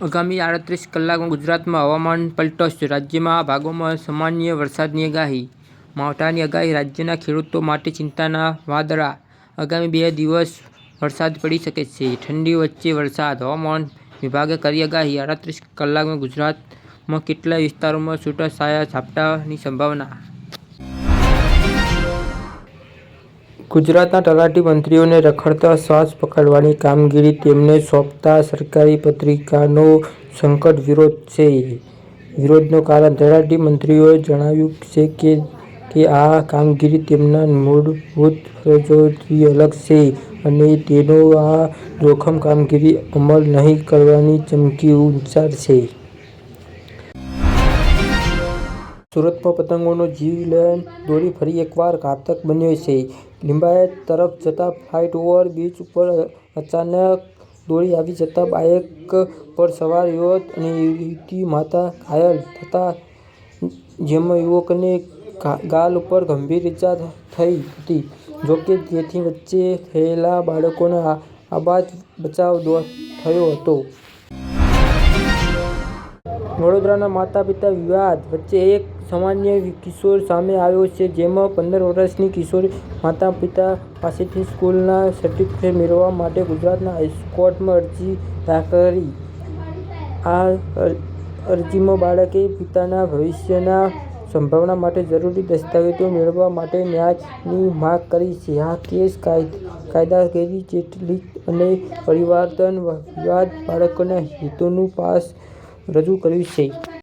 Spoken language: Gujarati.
આગામી આડત્રીસ કલાકમાં ગુજરાતમાં હવામાન પલટશે રાજ્યના ભાગોમાં સામાન્ય વરસાદની આગાહી માવઠાની આગાહી રાજ્યના ખેડૂતો માટે ચિંતાના વાદળા. આગામી બે દિવસ વરસાદ પડી શકે છે, ઠંડી વચ્ચે વરસાદ હવામાન વિભાગે કરી આગાહી આડત્રીસ કલાકમાં ગુજરાતમાં કેટલાય વિસ્તારોમાં છૂટાછવાયા ઝાપટાની સંભાવના. ગુજરાતના તલાટી મંત્રીઓને રખડતા શ્વાસ પકડવાની કામગીરી તેમને સોંપતા સરકારી પત્રિકાનો સંકટ વિરોધ છે. વિરોધનું કારણ તલાટી મંત્રીઓએ જણાવ્યું છે કે કે આ કામગીરી તેમના મૂળભૂત ફરજોથી અલગ છે અને તેનો આ જોખમ કામગીરી અમલ નહીં કરવાની ચમકી ઉચ્ચાર ઉચ્ચારશે. સુરતમાં પતંગોનો જીવલેણ દોરી ફરી એકવાર ઘાતક બન્યો છે. લિંબાયત તરફ જતા ફ્લાઇટ ઓવર બ્રિજ ઉપર અચાનક દોરી આવી જતા બાઇક પર સવાર યુવક અને યુવતી માતા ઘાયલ થતા, જેમાં યુવકને ગાલ ઉપર ગંભીર ઇજા થઈ હતી. જોકે, તેથી વચ્ચે થયેલા બાળકોનો આબાદ બચાવ થયો હતો. વડોદરામાં માતા-પિતા વિવાદ વચ્ચે એક સામાન્ય કિસ્સો સામે આવ્યો છે, જેમાં પંદર વર્ષની કિશોરી માતા-પિતા પાસેથી સ્કૂલના સર્ટિફિકેટ મેળવવા માટે ગુજરાતના હાઈકોર્ટમાં અરજી દાખલ કરી. આ અરજીમાં બાળકે પિતાના ભવિષ્યના સંભાવના માટે જરૂરી દસ્તાવેજો મેળવવા માટે ન્યાયની માંગ કરી છે. આ કેસ કાયદાગીરી જેટલી અને પરિવર્તન વિવાદ બાળકોના હિતોનું પાસું રજૂ કર્યું છે.